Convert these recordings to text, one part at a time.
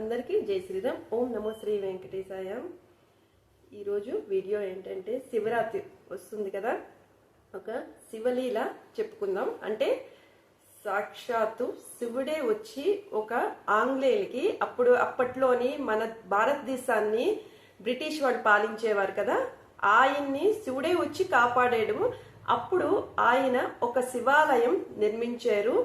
అందరికీ జై శ్రీరామ్. ఓం నమో శ్రీ వెంకటేశాయ. ఈరోజు వీడియో ఏంటంటే శివరాత్రి వస్తుంది కదా. ఒక శివలీల చెప్పుకుందాం. అంటే సాక్షాత్తు శివుడే వచ్చి ఒక ఆంగ్లేయులకి అప్పుడు అప్పట్లోని మన భారతదేశాన్ని బ్రిటిష్ వాళ్ళు పాలించేవారు కదా. ఆయన్ని శివుడే వచ్చి కాపాడేయడము. అప్పుడు ఆయన ఒక శివాలయం నిర్మించారు.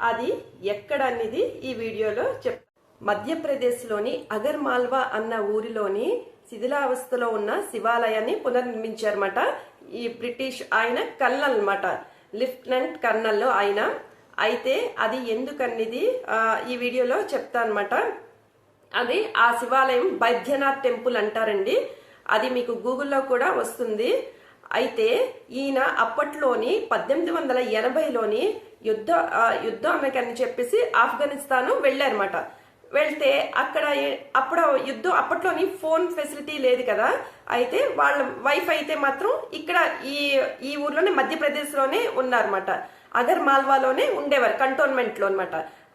అది ఎక్కడ అనేది ఈ వీడియోలో చెప్ మధ్యప్రదేశ్లోని అగర్మాల్వా అన్న ఊరిలోని శిథిలావస్థలో ఉన్న శివాలయాన్ని పునర్నిర్మించారన్నమాట. ఈ బ్రిటిష్ ఆయన కల్నల్ అనమాట లెఫ్టినెంట్ కర్నల్ ఆయన. అయితే అది ఎందుకనేది ఈ వీడియోలో చెప్తా అనమాట అది ఆ శివాలయం బైద్యనాథ్ టెంపుల్ అంటారండి. అది మీకు గూగుల్లో కూడా వస్తుంది. అయితే ఈయన అప్పట్లోని పద్దెనిమిది వందల ఎనభైలోని యుద్ధ యుద్ధం అని చెప్పేసి ఆఫ్ఘనిస్తాను వెళ్ళారన్నమాట. వెళ్తే అక్కడ అప్పుడు యుద్ధం అప్పట్లోని ఫోన్ ఫెసిలిటీ లేదు కదా. అయితే వాళ్ళ వైఫ్ అయితే మాత్రం ఇక్కడ ఈ ఈ ఊర్లోనే మధ్యప్రదేశ్లోనే ఉన్నారన్నమాట. అగర్ మాల్వాలోనే ఉండేవారు కంటోన్మెంట్లో అనమాట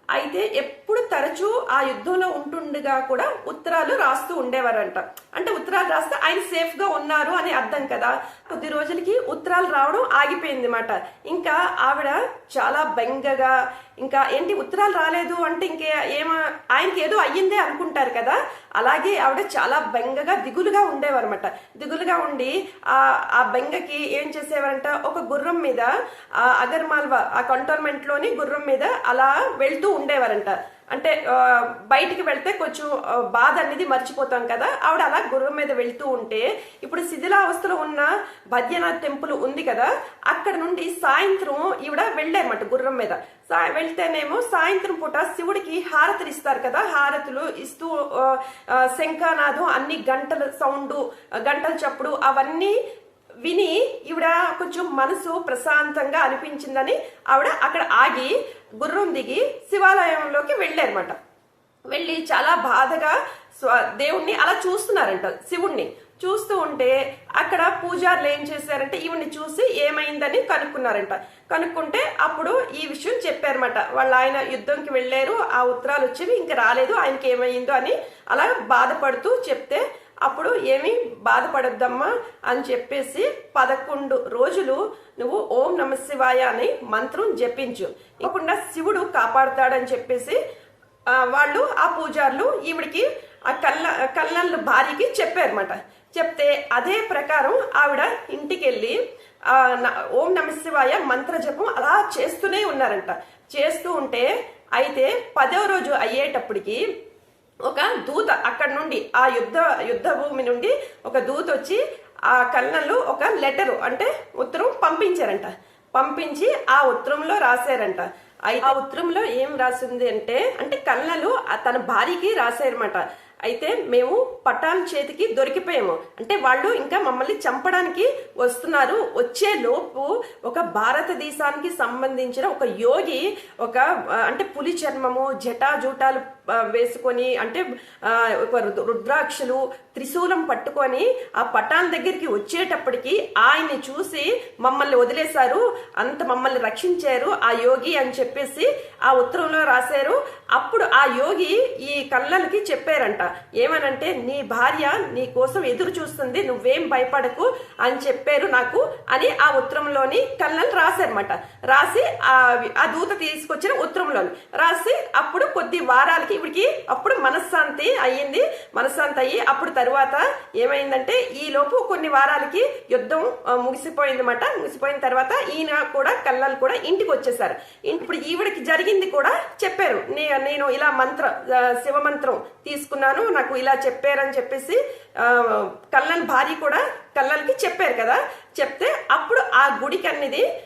అయితే ఎప్పుడు తరచూ ఆ యుద్ధంలో ఉంటుండగా కూడా ఉత్తరాలు రాస్తూ ఉండేవారంట. అంటే ఉత్తరాలు రాస్తే ఆయన సేఫ్గా ఉన్నారు అని అర్థం కదా. కొద్ది రోజులకి ఉత్తరాలు రావడం ఆగిపోయింది మాట. ఇంకా ఆవిడ చాలా బెంగగా ఇంకా ఏంటి ఉత్తరాలు రాలేదు అంటే ఇంకే ఏమ ఆయనకి ఏదో అయ్యిందే అనుకుంటారు కదా. అలాగే ఆవిడ చాలా బెంగగా దిగులుగా ఉండేవారనమాట దిగులుగా ఉండి ఆ ఆ బెంగకి ఏం చేసేవారంట? ఒక గుర్రం మీద ఆ అగర్మాల్వా ఆ కంటోన్మెంట్లోని గుర్రం మీద అలా వెళ్తూ ఉండేవారంట. అంటే బయటికి వెళ్తే కొంచెం బాధ అనేది మర్చిపోతాం కదా. ఆవిడ అలా గుర్రం మీద వెళ్తూ ఉంటే ఇప్పుడు శిథిలావస్థలో ఉన్న బద్యనాథ్ టెంపుల్ ఉంది కదా అక్కడ నుండి సాయంత్రం ఈవిడ వెళ్ళారన్నమాట గుర్రం మీద. వెళ్తేనేమో సాయంత్రం పూట శివుడికి హారతులు ఇస్తారు కదా. హారతులు ఇస్తూ శంఖానాథం అన్ని గంటల సౌండ్ గంటల చప్పుడు అవన్నీ విని ఈవిడ కొంచెం మనసు ప్రశాంతంగా అనిపించిందని ఆవిడ అక్కడ ఆగి గుర్రం దిగి శివాలయంలోకి వెళ్ళారనమాట వెళ్ళి చాలా బాధగా స్వ- దేవుణ్ణి అలా చూస్తున్నారంట శివుణ్ణి. చూస్తూ ఉంటే అక్కడ పూజారులు ఏం చేశారంటే ఈవిని చూసి ఏమైందని కనుక్కున్నారంట. కనుక్కుంటే అప్పుడు ఈ విషయం చెప్పారన్నమాట. వాళ్ళు ఆయన యుద్ధంకి వెళ్ళారు ఆ ఉత్తరాలు వచ్చేవి ఇంకా రాలేదు ఆయనకి ఏమైందో అని అలా బాధపడుతూ చెప్తే అప్పుడు ఏమీ బాధపడొద్దమ్మా అని చెప్పేసి పదకొండు రోజులు నువ్వు ఓం నమ శివాయ అని మంత్రం జపించు. ఇవ్వకుండా శివుడు కాపాడుతాడని చెప్పేసి వాళ్ళు ఆ పూజారులు ఈవిడికి ఆ కల్ల కల్లళ్ళ భార్యకి చెప్పారన్నమాట. చెప్తే అదే ప్రకారం ఆవిడ ఇంటికి వెళ్ళి ఓం నమ శివాయ మంత్ర జపం అలా చేస్తూనే ఉన్నారంట. చేస్తూ ఉంటే అయితే పదో రోజు అయ్యేటప్పటికి దూత అక్కడ నుండి ఆ యుద్ధ యుద్ధ భూమి నుండి ఒక దూత వచ్చి ఆ కల్నలు ఒక లెటరు అంటే ఉత్తరం పంపించారంట. పంపించి ఆ ఉత్తరంలో రాశారంట. ఆ ఉత్తరంలో ఏం రాసింది అంటే అంటే కల్నలు తన భార్యకి రాశారన్నమాట. అయితే మేము పటాన్ చేతికి దొరికిపోయాము. అంటే వాళ్ళు ఇంకా మమ్మల్ని చంపడానికి వస్తున్నారు. వచ్చే లోపు ఒక భారతదేశానికి సంబంధించిన ఒక యోగి ఒక అంటే పులి చర్మము జటాజూటాలు జూటాలు వేసుకొని అంటే ఒక రుద్రాక్షలు త్రిశూలం పట్టుకొని ఆ పటాన్ దగ్గరికి వచ్చేటప్పటికి ఆయన్ని చూసి మమ్మల్ని వదిలేశారు అంత మమ్మల్ని రక్షించారు ఆ యోగి అని చెప్పేసి ఆ ఉత్తరంలో రాశారు. అప్పుడు ఆ యోగి ఈ కళ్ళలకి చెప్పారంట ఏమనంటే నీ భార్య నీ కోసం ఎదురు చూస్తుంది నువ్వేం భయపడకు అని చెప్పారు నాకు అని ఆ ఉత్తరంలోని కళ్ళలు రాశారన్నమాట. రాసి ఆ దూత తీసుకొచ్చిన ఉత్తరంలోని రాసి అప్పుడు కొద్ది వారాలకి ఇవిడికి అప్పుడు మనశ్శాంతి అయ్యింది. మనశ్శాంతి అయ్యి అప్పుడు తరువాత ఏమైందంటే ఈ లోపు కొన్ని వారాలకి యుద్ధం ముగిసిపోయిందన్నమాట. ముగిసిపోయిన తర్వాత ఈయన కూడా కళ్ళలు కూడా ఇంటికి వచ్చేసారు. ఇప్పుడు ఈవిడకి జరిగింది కూడా చెప్పారు. నే- నేను ఇలా మంత్ర శివ మంత్రం తీసుకున్నాను నాకు ఇలా చెప్పారని చెప్పేసి ఆ, భార్య కూడా కళ్ళలకి చెప్పారు కదా. చెప్తే అప్పుడు ఆ గుడికి అనేది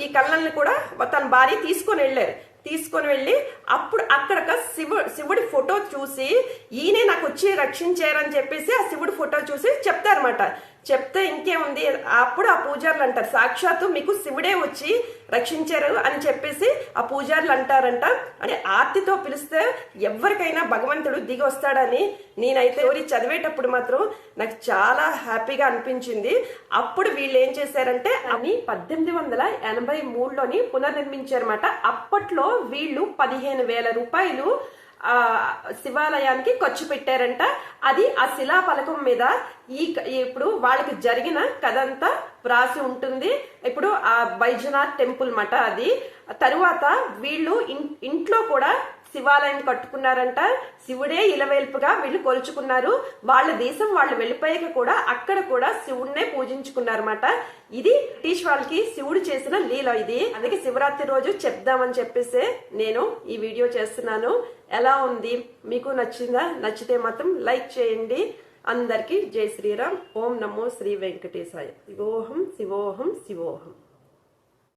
ఈ కళ్ళల్ని కూడా తన భార్య తీసుకొని వెళ్ళారు. తీసుకొని వెళ్ళి అప్పుడు అక్కడ శివు శివుడి ఫోటో చూసి ఈయనే నాకు వచ్చి రక్షించారని చెప్పేసి ఆ శివుడి ఫోటో చూసి చెప్తారన్నమాట. చెప్తే ఇంకేముంది? అప్పుడు ఆ పూజారులు అంటారు. సాక్షాత్తు మీకు శివుడే వచ్చి రక్షించారు అని చెప్పేసి ఆ పూజారులు అంటారంట. అంటే ఆర్తితో పిలిస్తే ఎవరికైనా భగవంతుడు దిగి వస్తాడని నేనైతే ఎవరి చదివేటప్పుడు మాత్రం నాకు చాలా హ్యాపీగా అనిపించింది. అప్పుడు వీళ్ళు ఏం చేశారంటే అని పద్దెనిమిది వందల ఎనభై మూడులోని పునర్నిర్మించారన్నమాట. అప్పట్లో వీళ్ళు పదిహేను వేల రూపాయలు శివాలయానికి ఖర్చు పెట్టారంట. అది ఆ శిలా పలకం మీద ఈ ఇప్పుడు వాళ్ళకి జరిగిన కథ అంతా వ్రాసి ఉంటుంది. ఇప్పుడు ఆ బైజనాథ్ టెంపుల్ మట అది. తరువాత వీళ్ళు ఇంట్లో కూడా శివాలయం కట్టుకున్నారంట. శివుడే ఇలవేల్పుగా వీళ్ళు కొలుచుకున్నారు. వాళ్ళ దేశం వాళ్ళు వెళ్ళిపోయాక కూడా అక్కడ కూడా శివుడినే పూజించుకున్నారన్నమాట. ఇది బ్రిటిష్ వాళ్ళకి శివుడు చేసిన లీల ఇది. అందుకే శివరాత్రి రోజు చెప్దామని చెప్పేసి నేను ఈ వీడియో చేస్తున్నాను. ఎలా ఉంది? మీకు నచ్చిందా? నచ్చితే మాత్రం లైక్ చేయండి. అందరికీ జై శ్రీరామ్. ఓం నమో శ్రీ వెంకటేశాయ. శివోహం శివోహం శివోహం.